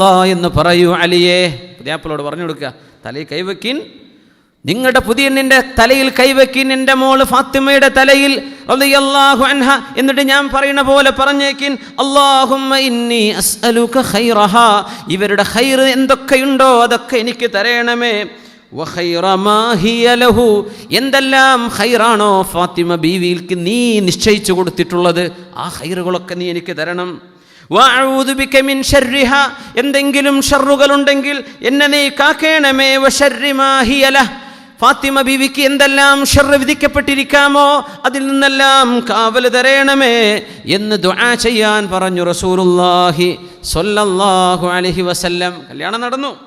അല്ലാ എന്ന് പറയൂ അലിയേ. പുതിയാപ്പിളോട് പറഞ്ഞു കൊടുക്കുക. തലയിൽ കൈവയ്ക്കിൻ നിങ്ങളുടെ പുതിയണ്ണിന്റെ തലയിൽ കൈവയ്ക്കിൻ എന്റെ മോൾ ഫാത്തിമയുടെ തലയിൽ റളിയല്ലാഹു അൻഹ എന്നിട്ട് ഞാൻ പറയുന്ന പോലെ പറഞ്ഞേക്കിൻ. അല്ലാഹുമ്മ ഇന്നി ഇവരുടെ ഖൈർ എന്തൊക്കെയുണ്ടോ അതൊക്കെ എനിക്ക് തരയണമേ വഖൈറ മാ ലഹു. എന്തെല്ലാം ഹൈറാണോ ഫാത്തിമ ബീവിയിൽക്ക് നീ നിശ്ചയിച്ചു കൊടുത്തിട്ടുള്ളത്? ആ ഹൈറുകളൊക്കെ നീ എനിക്ക് തരണം. വഅഊദു ബിക മിൻ ശർരിഹ. എന്തെങ്കിലും ഷർറുകളുണ്ടെങ്കിൽ എന്നെ നീ കാക്കേണമേ. ഹിയ ഫാത്തിമ ബിവിക്ക് എന്തെല്ലാം ഷെറ് വിധിക്കപ്പെട്ടിരിക്കാമോ അതിൽ നിന്നെല്ലാം കാവൽ തരയണമേ എന്ന് ദുആ ചെയ്യാൻ പറഞ്ഞു റസൂലുള്ളാഹി സൊല്ലാഹു അലഹി വസല്ലം. കല്യാണം നടന്നു.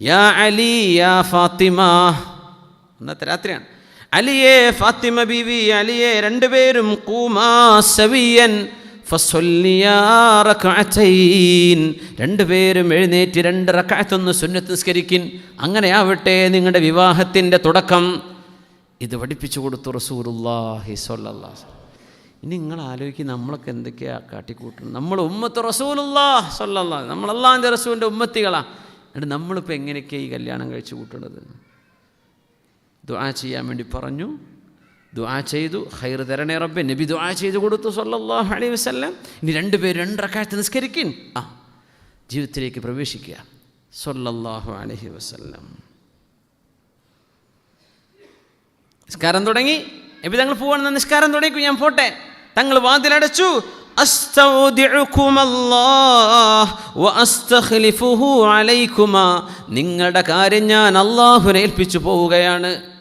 യാ അലി യാ ഫാത്തിമ. അന്നത്തെ രാത്രിയാണ്. അലിയെ ഫാത്തിമ ബീവി അലിയെ രണ്ടുപേരും കൂമാ സവിയൻ. രണ്ടുപേരും എഴുന്നേറ്റ് രണ്ട് റക്കാത്തൊന്ന് സുന്നത്ത് നിസ്കരിക്കിൻ. അങ്ങനെയാവട്ടെ നിങ്ങളുടെ വിവാഹത്തിന്റെ തുടക്കം. ഇത് പഠിപ്പിച്ചു കൊടുത്തു റസൂലുള്ളാഹി സ്വല്ലല്ലാഹു ഇനി നിങ്ങൾ ആലോചിക്കും നമ്മളൊക്കെ എന്തൊക്കെയാ കാട്ടിക്കൂട്ടുന്നത്? നമ്മൾ ഉമ്മത്ത് റസൂലുല്ലാ സ്വല്ലല്ലാ നമ്മൾ അള്ളാഹിന്റെ റസൂലിന്റെ ഉമ്മത്തികളാണ് എന്നിട്ട് നമ്മളിപ്പോൾ എങ്ങനെയൊക്കെയാണ് ഈ കല്യാണം കഴിച്ചു കൂട്ടുന്നത്? ദുആ ചെയ്യാൻ വേണ്ടി പറഞ്ഞു. ദുആ ചെയ്തു ഖൈർ തരണേ റബ്ബെ. നബി ദുആ ചെയ്തു കൊടുത്തു സല്ലല്ലാഹു അലൈഹി വസല്ലം. ഇനി രണ്ട് റക്അത്ത് നിസ്കരിക്കി ആ ജീവിതത്തിലേക്ക് പ്രവേശിക്കുക. സല്ലല്ലാഹു അലൈഹി വസല്ലം. നിസ്കാരം തുടങ്ങി. നബി തങ്ങൾ പോവാണെന്ന് നിസ്കാരം തുടങ്ങി ഞാൻ പോട്ടെ. തങ്ങൾ വാതിലടച്ചു. നിങ്ങളുടെ കാര്യം ഞാൻ അള്ളാഹുവിനെ ഏൽപ്പിച്ചു പോവുകയാണ്.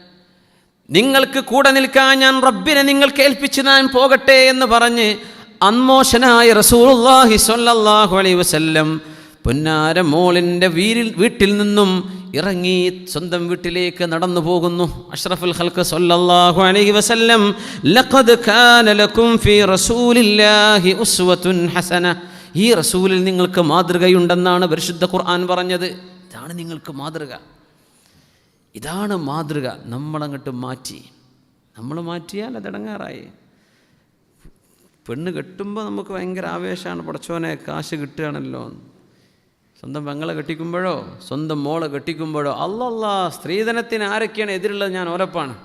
നിങ്ങൾക്ക് കൂടെ നിൽക്കാൻ ഞാൻ റബ്ബിനെ നിങ്ങൾക്ക് ഏൽപ്പിച്ച് ഞാൻ പോകട്ടെ എന്ന് പറഞ്ഞ് അന്മോശനായ റസൂലുള്ളാഹി സ്വല്ലല്ലാഹു അലൈഹി വസല്ലം പൊന്നാര മോളിന്റെ വീരിൽ വീട്ടിൽ നിന്നും ഇറങ്ങി സ്വന്തം വീട്ടിലേക്ക് നടന്നു പോകുന്നു. അഷ്റഫുൽ ഹൽക്ക് സ്വല്ലല്ലാഹു അലൈഹി വസല്ലം ലഖദ് കാന ലക്കും ഫീ റസൂലില്ലാഹി ഉസ്വത്തുൻ ഹസന. ഈ റസൂലിൽ നിങ്ങൾക്ക് മാതൃകയുണ്ടെന്നാണ് പരിശുദ്ധ ഖുർആൻ പറഞ്ഞത്. ഇതാണ് നിങ്ങൾക്ക് മാതൃക. ഇതാണ് മാതൃക. നമ്മളങ്ങോട്ട് മാറ്റി. നമ്മൾ മാറ്റിയാൽ അതടങ്ങാറായി പെണ്ണ് കെട്ടുമ്പോൾ നമുക്ക് ഭയങ്കര ആവേശമാണ് പടച്ചോനെ കാശ് കിട്ടുകയാണല്ലോ. സ്വന്തം പെങ്ങളെ കെട്ടിക്കുമ്പോഴോ സ്വന്തം മോളെ കെട്ടിക്കുമ്പോഴോ അല്ലല്ല സ്ത്രീധനത്തിന് ആരൊക്കെയാണ് എതിരുള്ളത് ഞാൻ ഓരപ്പാണ്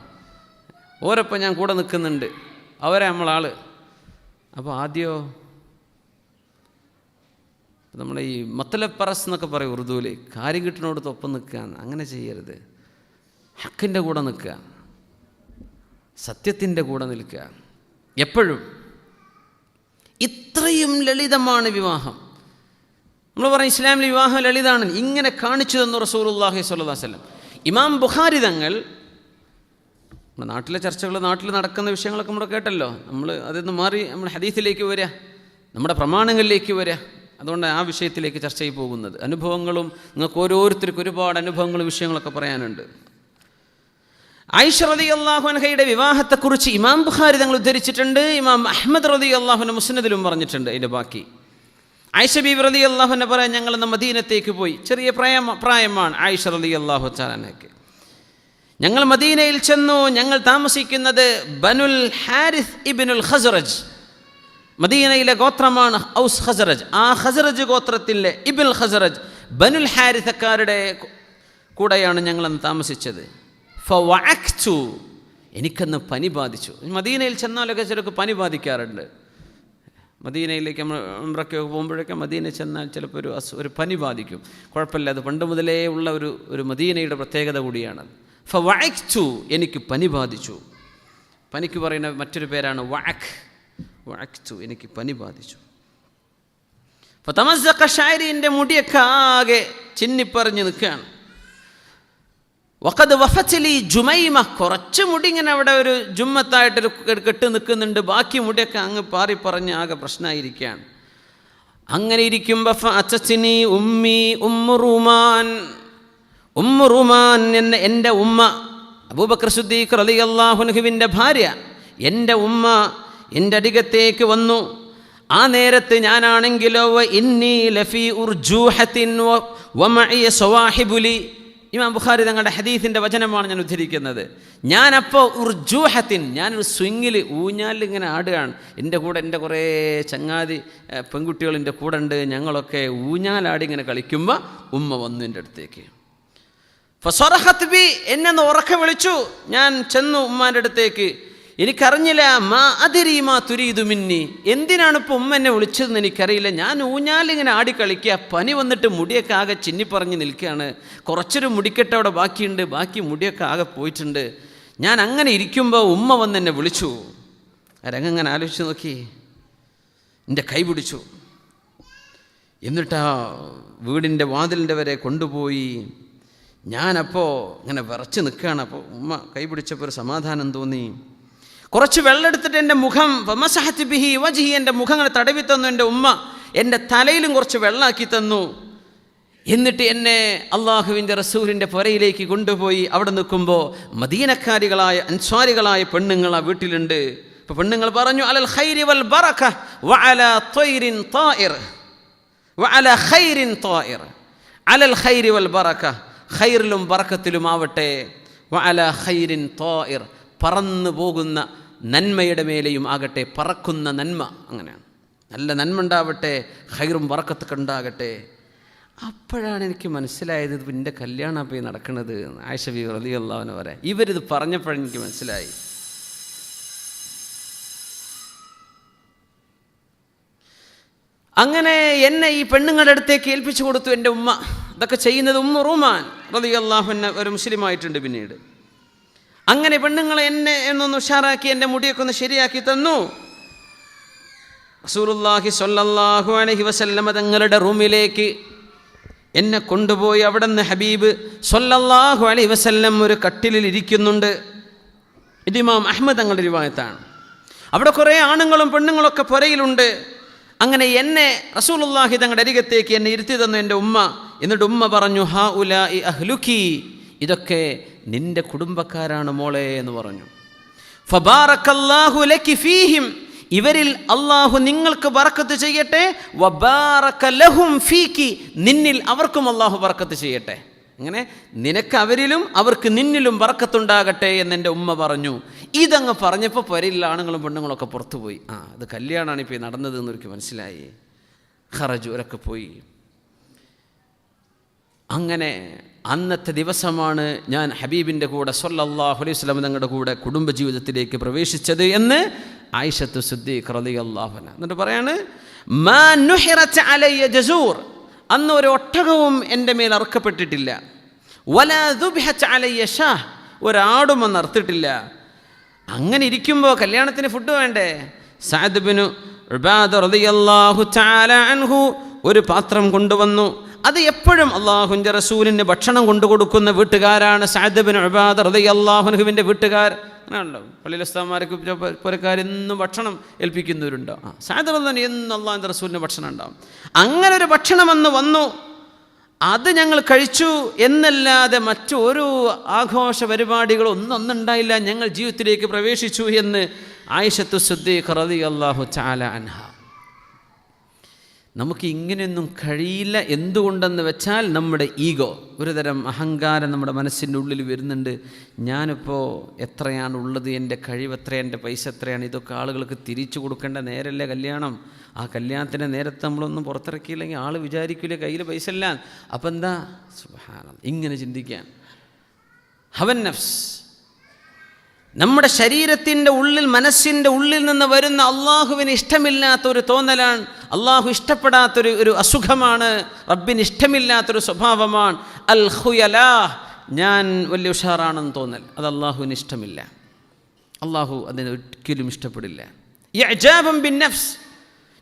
ഓരപ്പം ഞാൻ കൂടെ നിൽക്കുന്നുണ്ട്. അവരെ നമ്മളാൾ അപ്പോൾ ആദ്യമോ നമ്മളീ ഈ മത്തലപ്പറസ് എന്നൊക്കെ പറയും ഉറുദുവിൽ കാര്യം കിട്ടുന്നിടത്ത് ഒപ്പം നിൽക്കുകയാണ്. അങ്ങനെ ചെയ്യരുത്. ഹക്കിന്റെ കൂടെ നിൽക്കുക. സത്യത്തിന്റെ കൂടെ നിൽക്കുക. എപ്പോഴും. ഇത്രയും ലളിതമാണ് വിവാഹം. നമ്മൾ പറയും ഇസ്ലാമിൽ വിവാഹം ലളിതാണ്. ഇങ്ങനെ കാണിച്ചു തന്നു റസൂലുള്ളാഹി സ്വല്ലല്ലാഹു അലൈഹി വസല്ലം. ഇമാം ബുഖാരി തങ്ങൾ നമ്മുടെ നാട്ടിലെ ചർച്ചകൾ നാട്ടിൽ നടക്കുന്ന വിഷയങ്ങളൊക്കെ നമ്മൾ കേട്ടല്ലോ. നമ്മൾ അതിൽ മാറി നമ്മൾ ഹദീസിലേക്ക് വരിക നമ്മുടെ പ്രമാണങ്ങളിലേക്ക് വരിക അതുകൊണ്ട് ആ വിഷയത്തിലേക്ക് ചർച്ച ചെയ്തു പോകുന്നത്. അനുഭവങ്ങളും നിങ്ങൾക്ക് ഓരോരുത്തർക്കും ഒരുപാട് അനുഭവങ്ങളും വിഷയങ്ങളൊക്കെ പറയാനുണ്ട്. ഐഷ റതി അള്ളാഹുൻഹയുടെ വിവാഹത്തെക്കുറിച്ച് ഇമാം ബുഖാരി തങ്ങൾ ഉദ്ധരിച്ചിട്ടുണ്ട്. ഇമാം അഹമ്മദ് റതി അള്ളാഹുന മുസ്നദിലും പറഞ്ഞിട്ടുണ്ട് അതിന്റെ ബാക്കി. ആയിഷ ബീബി റതി അള്ളാഹുനെ പറയാൻ ഞങ്ങൾ മദീനത്തേക്ക് പോയി. ചെറിയ പ്രായം പ്രായമാണ് ഐഷ റതി അള്ളാഹു ചാലാനയ്ക്ക് ഞങ്ങൾ മദീനയിൽ ചെന്നു. ഞങ്ങൾ താമസിക്കുന്നത് ബനുൽ ഹാരിസ് ഇബിനുൽ ഖസറജ്. മദീനയിലെ ഗോത്രമാണ് ഔസ് ഖസറജ്. ആ ഖസറജ് ഗോത്രത്തിലെ ഇബിൽ ഖസറജ് ബനുൽ ഹാരിസക്കാരുടെ കൂടെയാണ് ഞങ്ങളന്ന് താമസിച്ചത്. ഫവഅക്തു. എനിക്കന്ന് പനി ബാധിച്ചു. മദീനയിൽ ചെന്നാലൊക്കെ ചിലർക്ക് പനി ബാധിക്കാറുണ്ട്. മദീനയിലേക്ക് നമ്മൾ ഉംറയ്ക്ക് പോകുമ്പോഴൊക്കെ മദീന ചെന്നാൽ ചിലപ്പോൾ ഒരു അസു ഒരു പനി ബാധിക്കും. കുഴപ്പമില്ല. അത് പണ്ട് മുതലേ ഉള്ള ഒരു ഒരു മദീനയുടെ പ്രത്യേകത കൂടിയാണ്. ഫ ഫവഅക്തു. എനിക്ക് പനി ബാധിച്ചു. പനിക്ക് പറയുന്ന മറ്റൊരു പേരാണ് വഅക്. വഅക്തു. എനിക്ക് പനി ബാധിച്ചു. അപ്പോൾ തമസ് ഷാരിന്റെ മുടിയൊക്കെ ആകെ ചിന്നിപ്പറിഞ്ഞ് നിൽക്കുകയാണ്. വക്കത് വഫച്ചലി ജുമൈമ. കുറച്ച് മുടി ഇങ്ങനെ അവിടെ ഒരു ജുമ്മത്തായിട്ടൊരു കെട്ട് നിൽക്കുന്നുണ്ട്. ബാക്കി മുടിയൊക്കെ അങ്ങ് പാറി പറഞ്ഞ് ആകെ പ്രശ്നമായിരിക്കുകയാണ്. അങ്ങനെ ഇരിക്കുമ്പോൾ അച്ചച്ചിനി ഉമ്മി ഉമ്മുറുമാൻ ഉമ്മുറുമാൻ എന്ന എന്റെ ഉമ്മ അബൂബക്കർ സുദ്ദീഖ് അലി അള്ളാഹുനഹുവിന്റെ ഭാര്യ എന്റെ ഉമ്മ എന്റെ അടികത്തേക്ക് വന്നു. ആ നേരത്ത് ഞാനാണെങ്കിലോ ഇന്നി ലഫി ഉർജൂഹത്തിൻ വമഇയ സവാഹിബുലി. ഇമാം ബുഖാരി തങ്ങളുടെ ഹദീസിന്റെ വചനമാണ് ഞാൻ ഉദ്ധരിക്കുന്നത്. ഞാനപ്പോൾ ഉർജൂഹത്തിൻ ഞാനൊരു സ്വിങ്ങിൽ ഊഞ്ഞാലിൽ ഇങ്ങനെ ആടുകയാണ്. എന്റെ കൂടെ എന്റെ കുറേ ചങ്ങാതി പെൺകുട്ടികൾ എന്റെ കൂടെ ഉണ്ട്. ഞങ്ങളൊക്കെ ഊഞ്ഞാലാടി ഇങ്ങനെ കളിക്കുമ്പോൾ ഉമ്മ വന്നു എന്റെ അടുത്തേക്ക്. ഫസ്വറഹത്ത് ബി എന്നെ ഉറക്കെ വിളിച്ചു. ഞാൻ ചെന്നു ഉമ്മാന്റെ അടുത്തേക്ക്. എനിക്കറിഞ്ഞില്ല മാ അതിരി മാ തുരീതു മിന്നി. എന്തിനാണ് ഇപ്പോൾ ഉമ്മ എന്നെ വിളിച്ചതെന്ന് എനിക്കറിയില്ല. ഞാൻ ഊഞ്ഞാലിങ്ങനെ ആടിക്കളിക്കുക പനി വന്നിട്ട് മുടിയൊക്കെ ആകെ ചിന്നിപ്പറഞ്ഞ് നിൽക്കുകയാണ്. കുറച്ചൊരു മുടിക്കെട്ട് അവിടെ ബാക്കിയുണ്ട് ബാക്കി മുടിയൊക്കെ ആകെ പോയിട്ടുണ്ട്. ഞാൻ അങ്ങനെ ഇരിക്കുമ്പോൾ ഉമ്മ വന്ന് എന്നെ വിളിച്ചു. അരങ്ങനെ ആലോചിച്ച് നോക്കി. എന്റെ കൈ പിടിച്ചു. എന്നിട്ടാ വീടിന്റെ വാതിലിന്റെ വരെ കൊണ്ടുപോയി. ഞാനപ്പോൾ ഇങ്ങനെ വിറച്ച് നിൽക്കുകയാണ്. അപ്പോൾ ഉമ്മ കൈ പിടിച്ചപ്പോൾ ഒരു സമാധാനം തോന്നി. കുറച്ച് വെള്ളം എടുത്തിട്ട് എന്റെ മുഖം വമസഹത്ത് ബിഹി വജിഹി എന്റെ മുഖം അങ്ങനെ തടവി തന്നു എന്റെ ഉമ്മ എന്റെ തലയിലും കുറച്ച് വെള്ളമാക്കി തന്നു. എന്നിട്ട് എന്നെ അള്ളാഹുവിന്റെ റസൂലിന്റെ പുരയിലേക്ക് കൊണ്ടുപോയി അവിടെ നിൽക്കുമ്പോൾ മദീനക്കാരികളായ അൻസ്വാരികളായ പെണ്ണുങ്ങൾ ആ വീട്ടിലുണ്ട്. ഇപ്പോൾ പെണ്ണുങ്ങൾ പറഞ്ഞു അലൽ ഹൈരി വൽ ബറക വഅല ത്വയ്രിൻ തായിർ വഅല ഖൈരിൻ തായിർ അലൽ ഖൈരി വൽ ബറക ഖൈറിലും ബറക്കത്തിലും ആവട്ടെ വഅല ഖൈരിൻ തായിർ പറന്നു പോകുന്ന നന്മയുടെ മേലെയും ആകട്ടെ പറക്കുന്ന നന്മ. അങ്ങനെയാണ്. നല്ല നന്മ ഉണ്ടാവട്ടെ ഹൈറും വറക്കത്തൊക്കെ ഉണ്ടാകട്ടെ. അപ്പോഴാണ് എനിക്ക് മനസ്സിലായത് ഇത് എന്റെ കല്യാണം പോയി നടക്കുന്നത് ആയിഷബി റലി അള്ളാവിനെ വരെ ഇവരിത് പറഞ്ഞപ്പോഴെനിക്ക് മനസ്സിലായി. അങ്ങനെ എന്നെ ഈ പെണ്ണുങ്ങളുടെ അടുത്തേക്ക് ഏൽപ്പിച്ചു കൊടുത്തു എന്റെ ഉമ്മ. ഇതൊക്കെ ചെയ്യുന്നത് ഉമ്മ റൂമാൻ റലി അള്ളാഹുന്നെ ഒരു മുസ്ലിമായിട്ടുണ്ട് പിന്നീട്. അങ്ങനെ പെണ്ണുങ്ങൾ എന്നെ എന്നൊന്ന് ഉഷാറാക്കി എന്റെ മുടിയൊക്കെ ഒന്ന് ശരിയാക്കി തന്നു. റസൂലുള്ളാഹി സൊല്ലാഹു അലഹി വസല്ലമ തങ്ങളുടെ റൂമിലേക്ക് എന്നെ കൊണ്ടുപോയി അവിടെ നിന്ന് ഹബീബ് സൊല്ലാഹു അലൈഹി വസല്ലം ഒരു കട്ടിലിൽ ഇരിക്കുന്നുണ്ട്. ഇത് ഇമാം അഹമ്മദ് തങ്ങളുടെ രൂപത്താണ് അവിടെ കുറേ ആണുങ്ങളും പെണ്ണുങ്ങളൊക്കെ പുരയിലുണ്ട്. അങ്ങനെ എന്നെ റസൂലുള്ളാഹി തങ്ങളുടെ അരികത്തേക്ക് എന്നെ ഇരുത്തി തന്നു എന്റെ ഉമ്മ. എന്നിട്ട് ഉമ്മ പറഞ്ഞു ഹാ ഉലാ അഹ്ലുക്കി. ഇതൊക്കെ നിന്റെ കുടുംബക്കാരാണ് മോളെ എന്ന് പറഞ്ഞു. ലക്കി ഫീഹിം. ഇവരിൽ അള്ളാഹു നിങ്ങൾക്ക് ബറക്കത്ത് ചെയ്യട്ടെ. ലഹും ഫീക്കി. നിന്നിൽ അവർക്കും അള്ളാഹു ബറക്കത്ത് ചെയ്യട്ടെ. അങ്ങനെ നിനക്ക് അവരിലും അവർക്ക് നിന്നിലും വറക്കത്തുണ്ടാകട്ടെ എന്ന് എന്റെ ഉമ്മ പറഞ്ഞു. ഇതങ്ങ് പറഞ്ഞപ്പോൾ പുരയിലുള്ള ആണുങ്ങളും പെണ്ണുങ്ങളൊക്കെ പുറത്തുപോയി. ആ അത് കല്യാണമാണ് ഇപ്പോൾ നടന്നത് എന്നൊരിക്കൽ മനസ്സിലായി. ഖറജൂരൊക്കെ പോയി. അങ്ങനെ അന്നത്തെ ദിവസമാണ് ഞാൻ ഹബീബിന്റെ കൂടെ സൊല്ലാഹു അലൈഹി സ്വലം തങ്ങളുടെ കൂടെ കുടുംബ ജീവിതത്തിലേക്ക് പ്രവേശിച്ചത് എന്ന് ആയിഷത്ത് സുദ്ദീഖ് റലി അള്ളാഹുന എന്നിട്ട് പറയാണ് "മാ നുഹിറത്ത് അലയ്യ ജസൂർ. അന്ന് ഒരു ഒട്ടകവും എന്റെ മേൽ അറുക്കപ്പെട്ടിട്ടില്ല. വല അലയ്യ ഷാ ഒരാടും അന്ന് അറുത്തിട്ടില്ല. അങ്ങനെ ഇരിക്കുമ്പോൾ കല്യാണത്തിന് ഫുഡ് വേണ്ടേ? സാദബിനു ഒരു പാത്രം കൊണ്ടുവന്നു. അത് എപ്പോഴും അള്ളാഹുന്റെ റസൂലിന് ഭക്ഷണം കൊണ്ടു കൊടുക്കുന്ന വീട്ടുകാരാണ് സാദബിൻ ഉബാദ് അള്ളാഹുനഹുവിന്റെ വീട്ടുകാർ. അങ്ങനെയാണല്ലോ. പള്ളിയിലെ ഉസ്താമാർക്ക് പുരക്കാരെന്നും ഭക്ഷണം ഏൽപ്പിക്കുന്നവരുണ്ടോ. ആ സാദബ് തന്നെ എന്നും അള്ളാഹിന്റെ റസൂലിന് ഭക്ഷണം ഉണ്ടാവും. അങ്ങനെ ഒരു ഭക്ഷണം അന്ന് വന്നു. അത് ഞങ്ങൾ കഴിച്ചു എന്നല്ലാതെ മറ്റൊരു ആഘോഷ പരിപാടികളോ ഒന്നും ഒന്നുണ്ടായില്ല ഞങ്ങൾ ജീവിതത്തിലേക്ക് പ്രവേശിച്ചു എന്ന് ആയിഷത്തു സുദ്ദീഖ് റതി അള്ളാഹു ചാല അൻഹ. നമുക്ക് ഇങ്ങനെയൊന്നും കഴിയില്ല എന്തുകൊണ്ടെന്ന് വെച്ചാൽ നമ്മുടെ ഈഗോ ഒരുതരം അഹങ്കാരം നമ്മുടെ മനസ്സിന്റെ ഉള്ളിൽ വരുന്നുണ്ട്. ഞാനിപ്പോൾ എത്രയാണ് ഉള്ളത് എന്റെ കഴിവ് എത്ര എന്റെ പൈസ എത്രയാണ് ഇതൊക്കെ ആളുകൾക്ക് തിരിച്ചു കൊടുക്കേണ്ട നേരല്ലേ കല്യാണം? ആ കല്യാണത്തിന്റെ നേരത്തെ നമ്മളൊന്നും പുറത്തിറക്കിയില്ലെങ്കിൽ ആൾ വിചാരിക്കില്ല കയ്യിൽ പൈസ ഇല്ല അപ്പം എന്താ? സുഹാനം ഇങ്ങനെ ചിന്തിക്കാൻ. ഹവൻ നഫ്സ്. നമ്മുടെ ശരീരത്തിന്റെ ഉള്ളിൽ മനസ്സിന്റെ ഉള്ളിൽ നിന്ന് വരുന്ന അള്ളാഹുവിന് ഇഷ്ടമില്ലാത്ത ഒരു തോന്നലാണ് അള്ളാഹു ഇഷ്ടപ്പെടാത്തൊരു ഒരു അസുഖമാണ് റബ്ബിന് ഇഷ്ടമില്ലാത്തൊരു സ്വഭാവമാണ്. അൽ ഹുയലാ ഞാൻ വലിയ ഉഷാറാണെന്ന് തോന്നൽ. അത് അള്ളാഹുവിന് ഇഷ്ടമില്ല. അള്ളാഹു അതിനെ ഒരിക്കലും ഇഷ്ടപ്പെടില്ല. ഇഅ്ജാബും ബിൻ നഫ്സ്.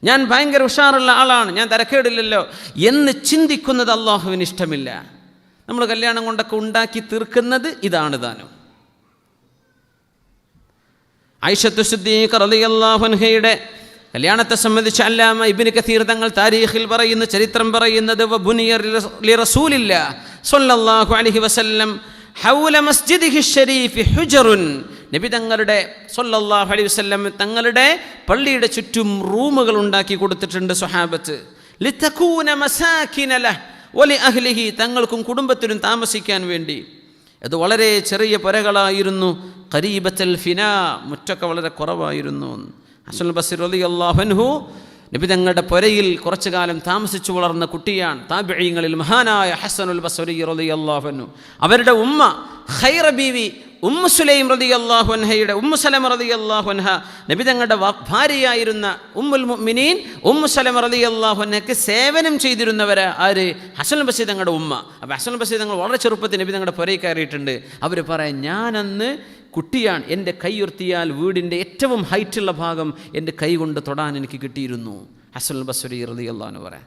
ഞാൻ ഭയങ്കര ഉഷാറുള്ള ആളാണ് ഞാൻ തരക്കേടില്ലല്ലോ എന്ന് ചിന്തിക്കുന്നത് അള്ളാഹുവിന് ഇഷ്ടമില്ല. നമ്മൾ കല്യാണം കൊണ്ടൊക്കെ ഉണ്ടാക്കി തീർക്കുന്നത് ഇതാണ് താനും. ഐഷത്തു സിദ്ദീഖ് റളിയല്ലാഹു അൻഹയുടെ കല്യാണത്തെ സംബന്ധിച്ച് അല്ലാമ ഇബിന് കസീർ തങ്ങൾ താരീഖിൽ പറയുന്ന ചരിത്രം പറയുന്നത് റസൂലില്ല സൊല്ലാഹു അലഹി വസല്ലം ഹൗല മസ്ജിദ് ഹുജറുൻ. നബി തങ്ങളുടെ സൊല്ലാഹു അലൈഹി വസ്ല്ലം തങ്ങളുടെ പള്ളിയുടെ ചുറ്റും റൂമുകൾ ഉണ്ടാക്കി കൊടുത്തിട്ടുണ്ട് സുഹാബത്ത് ലിത്തക്കൂന മസാഖിനല ഒലി അഹ്ലിഹി തങ്ങൾക്കും കുടുംബത്തിനും താമസിക്കാൻ വേണ്ടി. അത് വളരെ ചെറിയ പുരകളായിരുന്നു. കരീബത്തൽ ഫിന മുറ്റൊക്കെ വളരെ കുറവായിരുന്നു. ഹസൻ ബസിർ അലി അള്ളാഹൻഹു നബി തങ്ങളുടെ പുരയിൽ കുറച്ചു കാലം താമസിച്ചു വളർന്ന കുട്ടിയാണ്. താബിഴിങ്ങളിൽ മഹാനായ ഹസനുൽ ബസരി റലി അള്ളാഹുനു അവരുടെ ഉമ്മ ഖൈറ ബീവി ഉമ്മു സുലൈം റതി അള്ളാഹുഹയുടെ ഉമ്മു സലമ റതി അള്ളാഹുഹ നബി തങ്ങളുടെ ഭാര്യയായിരുന്ന ഉമ്മുൽ മുഅ്മിനീൻ ഉമ്മു സലമ റതി അള്ളാഹുഹയ്ക്ക് സേവനം ചെയ്തിരുന്നവർ ആര്? ഹസൻ ബസീർ തങ്ങളുടെ ഉമ്മ. അപ്പോൾ ഹസൻ ബസീർ തങ്ങൾ വളരെ ചെറുപ്പത്തിൽ നബി തങ്ങളുടെ പുരയിൽ കയറിയിട്ടുണ്ട്. അവർ പറയാം ഞാനന്ന് കുട്ടിയാണ് എന്റെ കൈ ഉയർത്തിയാൽ വീടിന്റെ ഏറ്റവും ഹൈറ്റുള്ള ഭാഗം എന്റെ കൈ കൊണ്ട് തൊടാൻ എനിക്ക് കിട്ടിയിരുന്നു. ഹസൻ ബസ്വരി റതി അള്ളാന്ന് പറയാം.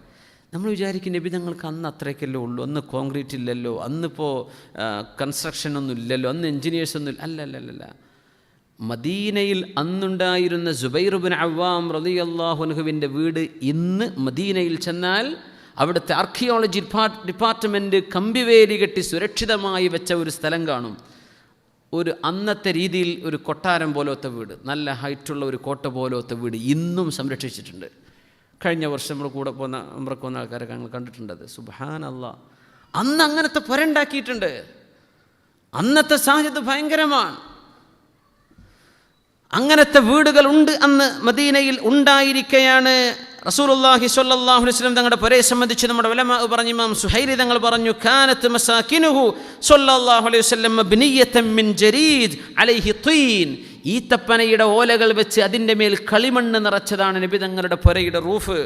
നമ്മൾ വിചാരിക്കും നബി ഞങ്ങൾക്ക് അന്ന് അത്രയ്ക്കല്ലേ ഉള്ളൂ അന്ന് കോൺക്രീറ്റ് ഇല്ലല്ലോ അന്നിപ്പോൾ കൺസ്ട്രക്ഷൻ ഒന്നും ഇല്ലല്ലോ അന്ന് എൻജിനീയേഴ്സ് ഒന്നും അല്ല അല്ല അല്ല മദീനയിൽ അന്നുണ്ടായിരുന്ന ജുബൈറുബിൻ അവാം റതി അള്ളാഹുനുഹുവിന്റെ വീട് ഇന്ന് മദീനയിൽ ചെന്നാൽ അവിടുത്തെ ആർക്കിയോളജി ഡിപ്പാർട്ട്മെന്റ് കമ്പിവേലി കെട്ടി സുരക്ഷിതമായി വെച്ച ഒരു സ്ഥലം കാണും. ഒരു അന്നത്തെ രീതിയിൽ ഒരു കൊട്ടാരം പോലത്തെ വീട് നല്ല ഹൈറ്റുള്ള ഒരു കോട്ട പോലത്തെ വീട് ഇന്നും സംരക്ഷിച്ചിട്ടുണ്ട്. കഴിഞ്ഞ വർഷം നമ്മൾ കൂടെ പോകുന്ന നമ്മൾക്ക് പോകുന്ന ആൾക്കാരൊക്കെ ഞങ്ങൾ കണ്ടിട്ടുണ്ടത് സുബാൻ അല്ല അന്ന് അങ്ങനത്തെ പുരണ്ടാക്കിയിട്ടുണ്ട് അന്നത്തെ സാഹചര്യം ഭയങ്കരമാണ്. അങ്ങനത്തെ വീടുകളുണ്ട് അന്ന് മദീനയിൽ ഉണ്ടായിരിക്കെയാണ്. റസൂലുള്ളാഹി സ്വല്ലല്ലാഹു അലൈഹി വസല്ലം തങ്ങളുടെ പുരയെ സംബന്ധിച്ച് നമ്മുടെ വലമ പറഞ്ഞു ഇമാം സുഹൈരി തങ്ങൾ പറഞ്ഞു കാനത്ത് മസാകിനുഹു സ്വല്ലല്ലാഹു അലൈഹി വസല്ലം മബ്നിയതൻ മിൻ ജരീദ് അലൈഹി തീൻ ഈത്തപ്പനയുടെ ഓലകൾ വെച്ച് അതിന്റെ മേൽ കളിമണ്ണ് നിറച്ചതാണ് നബി തങ്ങളുടെ പുരയുടെ റൂഫ്.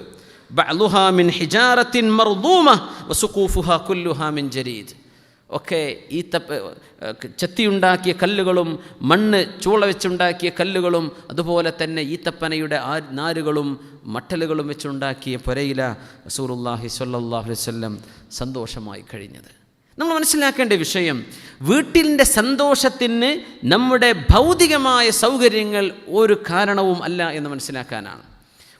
ബഅ്ലുഹാ മിൻ ഹിജാറത്തിൻ മർദൂമ വസുഖൂഫുഹാ കുല്ലുഹാ മിൻ ജരീദ്. ഒക്കെ ഈ തപ്പ ചെത്തിയുണ്ടാക്കിയ കല്ലുകളും മണ്ണ് ചൂള വെച്ചുണ്ടാക്കിയ കല്ലുകളും അതുപോലെ തന്നെ ഈത്തപ്പനയുടെ ആ നാരുകളും മട്ടലുകളും വെച്ചുണ്ടാക്കിയ പുരയില സ്വല്ലല്ലാഹു അലൈഹി വസല്ലം സന്തോഷമായി കഴിഞ്ഞത്. നമ്മൾ മനസ്സിലാക്കേണ്ട വിഷയം വീട്ടിന്റെ സന്തോഷത്തിന് നമ്മുടെ ഭൗതികമായ സൗകര്യങ്ങൾ ഒരു കാരണവും അല്ല എന്ന് മനസ്സിലാക്കാനാണ്.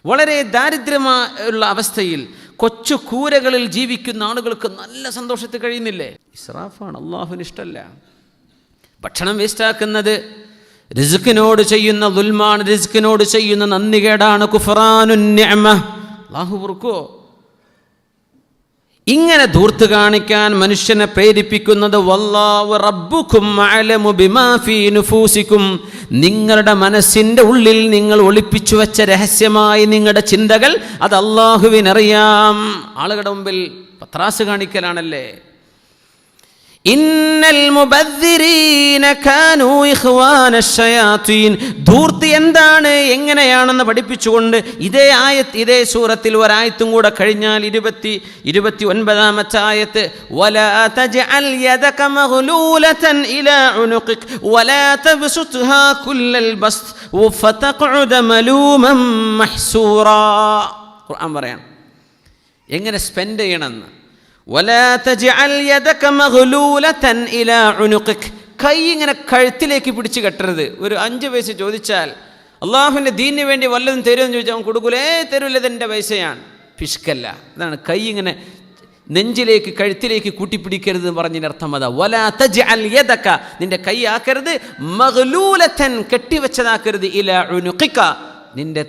വളരെ ദാരിദ്ര്യമുള്ള അവസ്ഥയിൽ കൊച്ചു കൂരകളിൽ ജീവിക്കുന്ന ആളുകൾക്ക് നല്ല സന്തോഷത്തിൽ കഴിയുന്നില്ലേ? ഇസ്രാഫാണ് അള്ളാഹുവിന് ഇഷ്ടമല്ല. ഭക്ഷണം വേസ്റ്റാക്കുന്നത് റിസ്ക്കിനോട് ചെയ്യുന്ന ദുൽമാണ് റിസ്ക്കിനോട് ചെയ്യുന്ന നന്ദികേടാണ്. കുഫറാനുന്യമ അള്ളാഹു പൊറുക്കോ ഇങ്ങനെ ധൂർത്ത് കാണിക്കാൻ മനുഷ്യനെ പ്രേരിപ്പിക്കുന്നത് റബ്ബുക്കും നുഫൂസിക്കും. നിങ്ങളുടെ മനസ്സിന്റെ ഉള്ളിൽ നിങ്ങൾ ഒളിപ്പിച്ചു വെച്ച രഹസ്യമായി നിങ്ങളുടെ ചിന്തകൾ അത് അള്ളാഹുവിനറിയാം ആളുകളുടെ മുമ്പിൽ പത്രാസ് കാണിക്കലാണല്ലേ? ധൂർത്തി എന്താണ്? എങ്ങനെയാണെന്ന് പഠിപ്പിച്ചുകൊണ്ട് ഇതേ ആയത്ത് ഇതേ സൂറത്തിൽ ഒരായത്തും കൂടെ കഴിഞ്ഞാൽ ഇരുപത്തി ഇരുപത്തി ഒൻപതാമത്തെ ആയത്ത് ഖുർആൻ പറയാണ് എങ്ങനെ സ്പെൻഡ് ചെയ്യണമെന്ന്? ولا تجعل يدك مغلولة إلى عنقك കൈ ഇങ്ങനെ കഴുത്തിലേക്ക് പിടിച്ച് കെട്ടരുത് ഒരു അഞ്ച് പൈസ ചോദിച്ചാൽ അള്ളാഹുവിൻ്റെ ദീനിന് വേണ്ടി വല്ലതും തരുമെന്ന് ചോദിച്ചാൽ അവൻ കൊടുക്കൂലേ തരൂല ഇതെൻ്റെ പൈസയാണ് ഫിഷ്കല്ല അതാണ് കൈ ഇങ്ങനെ നെഞ്ചിലേക്ക് കഴുത്തിലേക്ക് കൂട്ടിപ്പിടിക്കരുത് എന്ന് പറഞ്ഞതിൻ്റെ അർത്ഥം അതാ വല തജ്അൽ യദക നിന്റെ കൈ ആക്കരുത് മഗ്ലൂലത്തൻ കെട്ടിവെച്ചതാക്കരുത് ഇല ഉനുഖിക നിന്റെ